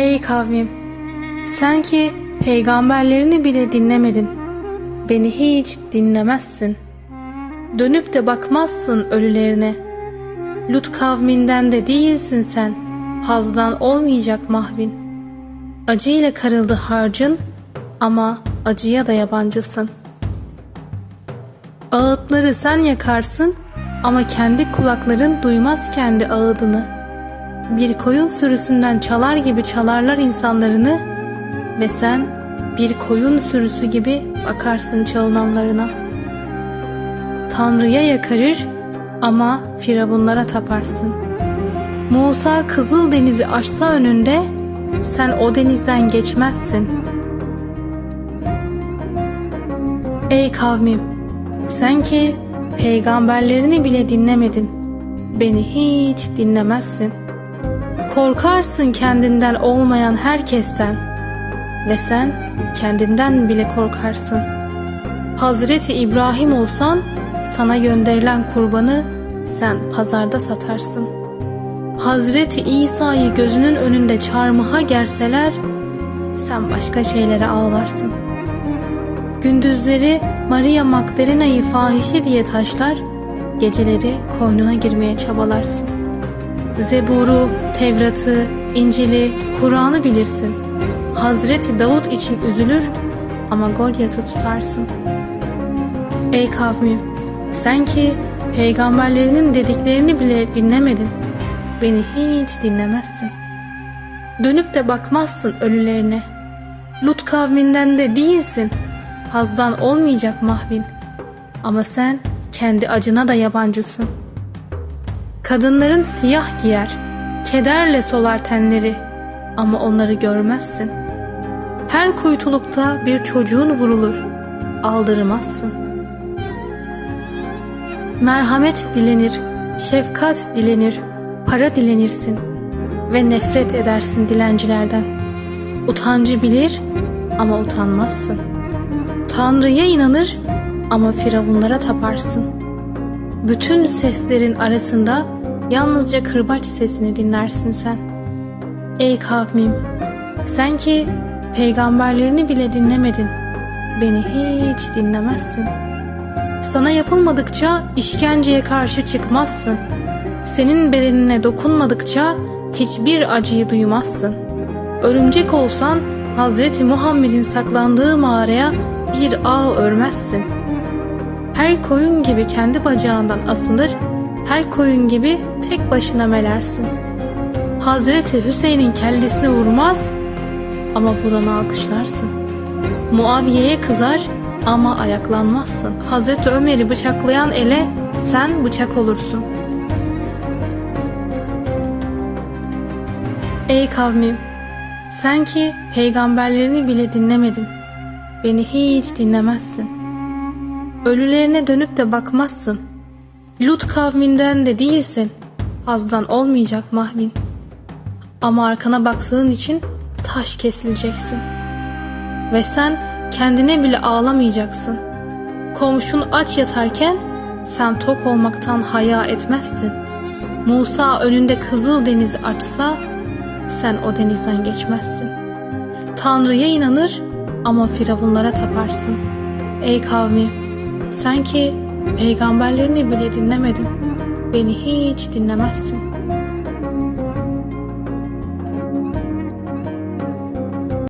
Ey kavmim! Sen ki peygamberlerini bile dinlemedin. Beni hiç dinlemezsin. Dönüp de bakmazsın ölülerine. Lut kavminden de değilsin sen. Hazdan olmayacak mahvin. Acıyla karıldı harcın ama acıya da yabancısın. Ağıtları sen yakarsın ama kendi kulakların duymaz kendi ağıdını. Bir koyun sürüsünden çalar gibi çalarlar insanlarını ve sen bir koyun sürüsü gibi bakarsın çalınanlarına. Tanrı'ya yakarır ama firavunlara taparsın. Musa Kızıl Denizi aşsa önünde sen o denizden geçmezsin. Ey kavmim! Sen ki peygamberlerini bile dinlemedin. Beni hiç dinlemezsin. Korkarsın kendinden olmayan herkesten ve sen kendinden bile korkarsın. Hazreti İbrahim olsan sana gönderilen kurbanı sen pazarda satarsın. Hazreti İsa'yı gözünün önünde çarmıha gerseler sen başka şeylere ağlarsın. Gündüzleri Maria Magdalena'yı fahişe diye taşlar, geceleri koynuna girmeye çabalarsın. Zebur'u, Tevrat'ı, İncil'i, Kur'an'ı bilirsin. Hazreti Davut için üzülür ama Golyat'ı tutarsın. Ey kavmim, sen ki peygamberlerinin dediklerini bile dinlemedin. Beni hiç dinlemezsin. Dönüp de bakmazsın ölülerine. Lut kavminden de değilsin. Hazdan olmayacak mahvin. Ama sen kendi acına da yabancısın. Kadınların siyah giyer, kederle solar tenleri ama onları görmezsin. Her kuytulukta bir çocuğun vurulur, aldırmazsın. Merhamet dilenir, şefkat dilenir, para dilenirsin ve nefret edersin dilencilerden. Utancı bilir ama utanmazsın. Tanrı'ya inanır ama firavunlara taparsın. Bütün seslerin arasında yalnızca kırbaç sesini dinlersin sen. Ey kavmim, sen ki peygamberlerini bile dinlemedin. Beni hiç dinlemezsin. Sana yapılmadıkça işkenceye karşı çıkmazsın. Senin bedenine dokunmadıkça hiçbir acıyı duymazsın. Örümcek olsan Hazreti Muhammed'in saklandığı mağaraya bir ağ örmezsin. Her koyun gibi kendi bacağından asılır, her koyun gibi tek başına melersin. Hazreti Hüseyin'in kellesine vurmaz ama vuranı alkışlarsın. Muaviye'ye kızar ama ayaklanmazsın. Hazreti Ömer'i bıçaklayan ele sen bıçak olursun. Ey kavmim! Sen ki peygamberlerini bile dinlemedin. Beni hiç dinlemezsin. Ölülerine dönüp de bakmazsın. Lut kavminden de değilsin. Hazdan olmayacak mahvin. Ama arkana baktığın için taş kesileceksin. Ve sen kendine bile ağlamayacaksın. Komşun aç yatarken sen tok olmaktan haya etmezsin. Musa önünde kızıl denizi açsa sen o denizden geçmezsin. Tanrı'ya inanır ama firavunlara taparsın. Ey kavmi, sen ki peygamberlerini bile dinlemedin. Beni hiç dinlemezsin.